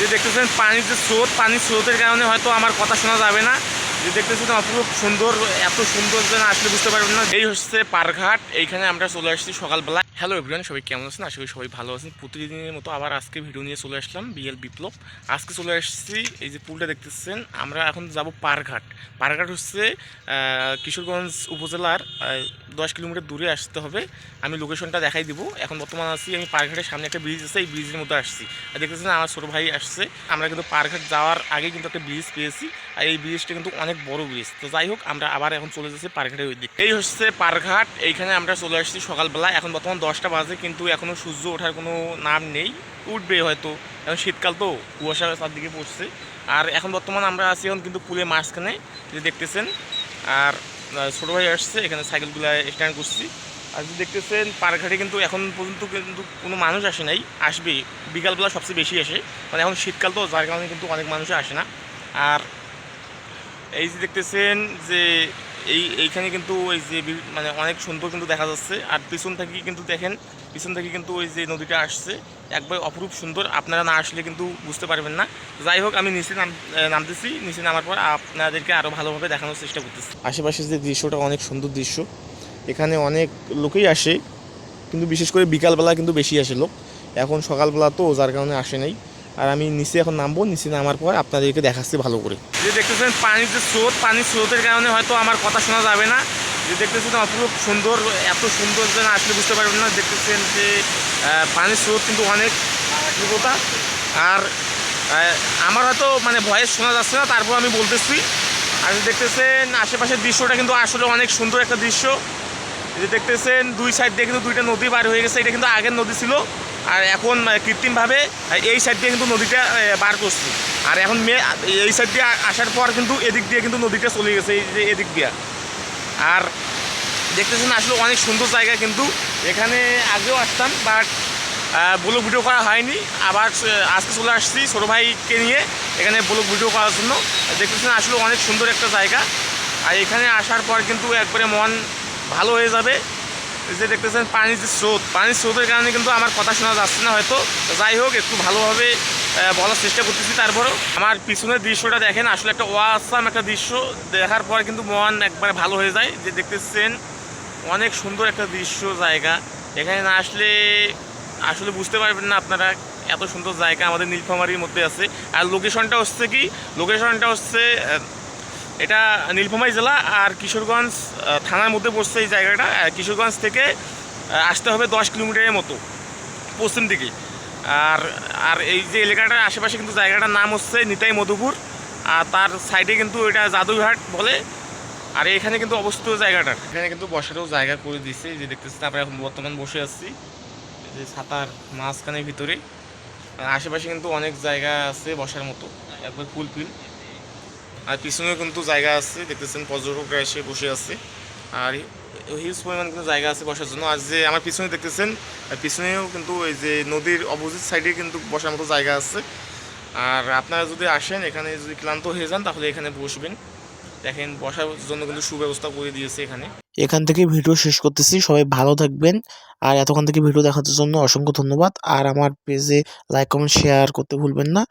যে দেখতেছেন পানির যে স্রোত পানির স্রোতের কারণে হয়তো আমার কথা শোনা যাবে না। যে দেখতেছেন অপরূপ সুন্দর, এত সুন্দর যেন আসলে বুঝতে পারবেন না। এই হচ্ছে পারঘাট এইখানে আমরা চলে আসছি সকালবেলা হ্যালো এভরিওয়ান সবাই কেমন আছেন? আশা করি সবাই ভালো আছেন। প্রতিদিনের মতো আবার আজকে ভিডিও নিয়ে চলে আসলাম, বিএল বিপ্লব। আজকে চলে আসছি, এই যে পুলটা দেখতেছেন, আমরা এখন যাব পারঘাট পারঘাট হচ্ছে কিশোরগঞ্জ উপজেলার দশ কিলোমিটার দূরে আসতে হবে। আমি লোকেশনটা দেখাই দিব। এখন বর্তমান আছি, আমি পারঘাটের সামনে একটা ব্রিজ আছে, এই ব্রিজের মধ্যে আসছি। আর দেখতেছেন আমার ছোটো ভাই আসছে। আমরা কিন্তু পারঘাট যাওয়ার আগে কিন্তু একটা ব্রিজ পেয়েছি। আর এই ব্রিজটা কিন্তু অনেক বড় ব্রিজ তো যাই হোক, আমরা আবার এখন চলে যাচ্ছি পারঘাটের ওই দিক। এই হচ্ছে পারঘাট এইখানে আমরা চলে আসছি সকালবেলা। এখন বর্তমান দশটা বাজে, কিন্তু এখনও সূর্য ওঠার কোনো নাম নেই। উঠবে হয়তো। এখন শীতকাল তো, কুয়াশা চারদিকে পড়ছে। আর এখন বর্তমান আমরা আছি এখন কিন্তু পুলের মাঝখানে যে দেখতেছেন। আর ছোটো ভাই আসছে, এখানে সাইকেলগুলো স্ট্যান্ড করছি। আর যদি দেখতেছেন পারঘাটে কিন্তু এখন পর্যন্ত কিন্তু কোনো মানুষ আসে নাই। আসবে বিকালবেলা সবচেয়ে বেশি আসে। মানে এখন শীতকাল তো, যার কারণে কিন্তু অনেক মানুষ আসে না। আর এই যে দেখতেছেন যে এই, এইখানে কিন্তু ওই যে মানে অনেক সুন্দর কিন্তু দেখা যাচ্ছে। আর পিছন থেকে কিন্তু দেখেন, পিছন থেকে কিন্তু ওই যে নদীটা আসছে। একবার অপরূপ সুন্দর, আপনারা না আসলে কিন্তু বুঝতে পারবেন না। যাই হোক, আমি নিচে নাম নামতেছি। নিচে নামার পর আপনাদেরকে আরও ভালোভাবে দেখানোর চেষ্টা করতেছি। আশেপাশে যে দৃশ্যটা অনেক সুন্দর দৃশ্য। এখানে অনেক লোকেই আসে, কিন্তু বিশেষ করে বিকালবেলা কিন্তু বেশি আসে লোক। এখন সকালবেলা তো যার কারণে আসে নাই। আর আমি নিচে এখন নামবো, নিচে নামার পর আপনাদেরকে দেখাচ্ছি ভালো করে। যে দেখতেছেন পানির যে স্রোত, পানির স্রোতের কারণে হয়তো আমার কথা শোনা যাবে না। যে দেখতেছেন অপরূপ সুন্দর, এত সুন্দর যেন আসলে বুঝতে পারবেন না, দেখতেছেন যে পানির স্রোত কিন্তু অনেক তীব্রতা। আর আমার হয়তো মানে ভয়েস শোনা যাচ্ছে না, তারপর আমি বলতেছি। আর দেখতেছেন আশেপাশের দৃশ্যটা কিন্তু আসলে অনেক সুন্দর একটা দৃশ্য। যে দেখতেছেন দুই সাইড দিয়ে কিন্তু দুইটা নদী বার হয়ে গেছে, এটা কিন্তু আগের নদী ছিল। আর এখন কৃত্রিমভাবে এই সাইড দিয়ে কিন্তু নদীটা বার করছে। আর এখন মে, এই সাইড দিয়ে আসার পর কিন্তু এদিক দিয়ে কিন্তু নদীটা চলে গেছে, এই যে এদিক দিয়ে। আর দেখতেছেন, আসলে অনেক সুন্দর জায়গা কিন্তু। এখানে আগেও আসতাম বাট ব্লগ ভিডিও করা হয়নি। আবার আজকে চলে আসছি ছোটো ভাইকে নিয়ে, এখানে ব্লগ ভিডিও করার জন্য। দেখতেছেন, আসলে অনেক সুন্দর একটা জায়গা। আর এখানে আসার পর কিন্তু একবারে মন ভালো হয়ে যাবে। যে দেখতেছেন, পানির যে স্রোত, পানির স্রোতের কারণে কিন্তু আমার কথা শোনা যাচ্ছে না হয়তো। যাই হোক, একটু ভালোভাবে বলার চেষ্টা করতেছি তারপরেও। আমার পিছনের দৃশ্যটা দেখেন, আসলে একটা ওয়াসাম একটা দৃশ্য। দেখার পর কিন্তু মন একবারে ভালো হয়ে যায়। যে দেখতেছেন, অনেক সুন্দর একটা দৃশ্য জায়গা। এখানে না আসলে আসলে বুঝতে পারবেন না আপনারা এত সুন্দর জায়গা আমাদের নীলফামারির মধ্যে আছে। আর লোকেশনটা হচ্ছে কি? লোকেশনটা হচ্ছে এটা নীলফামারী জেলা আর কিশোরগঞ্জ থানার মধ্যে পড়ছে এই জায়গাটা। কিশোরগঞ্জ থেকে আসতে হবে দশ কিলোমিটারের মতো পশ্চিম দিকে। আর আর এই যে এলাকাটার আশেপাশে কিন্তু জায়গাটার নাম হচ্ছে নিতাই মধুপুর। আর তার সাইডে কিন্তু এটা জাদুঘাট বলে। আর এখানে কিন্তু অবস্থিত জায়গাটা এখানে কিন্তু বসারও জায়গা করে দিছে যে দেখতেছেন, আমরা এখন বর্তমান বসে আছি। যে ছাতার মাঝখানের ভিতরে। আশেপাশে কিন্তু অনেক জায়গা আছে বসার মতো। একবার ফুল ফিল। আর পিছনেও কিন্তু জায়গা আছে, দেখতেছেন পর্যটকরা এসে বসে আছে। আর হিউজ পরিমাণ কিন্তু জায়গা আছে বসার জন্য। আর যে আমার পিছনে দেখতেছেন, আর পিছনেও কিন্তু এই যে নদীর অপোজিট সাইডে কিন্তু বসার মতো জায়গা আছে। আর আপনারা যদি আসেন, এখানে যদি ক্লান্ত হয়ে যান, তাহলে এখানে বসবেন। দেখেন, বসার জন্য কিন্তু সুব্যবস্থা করে দিয়েছে এখানে। এখান থেকে ভিডিও শেষ করতেছি। সবাই ভালো থাকবেন। আর এতক্ষণ থেকে ভিডিও দেখার জন্য অসংখ্য ধন্যবাদ। আর আমার পেজে লাইক কমেন্ট শেয়ার করতে ভুলবেন না।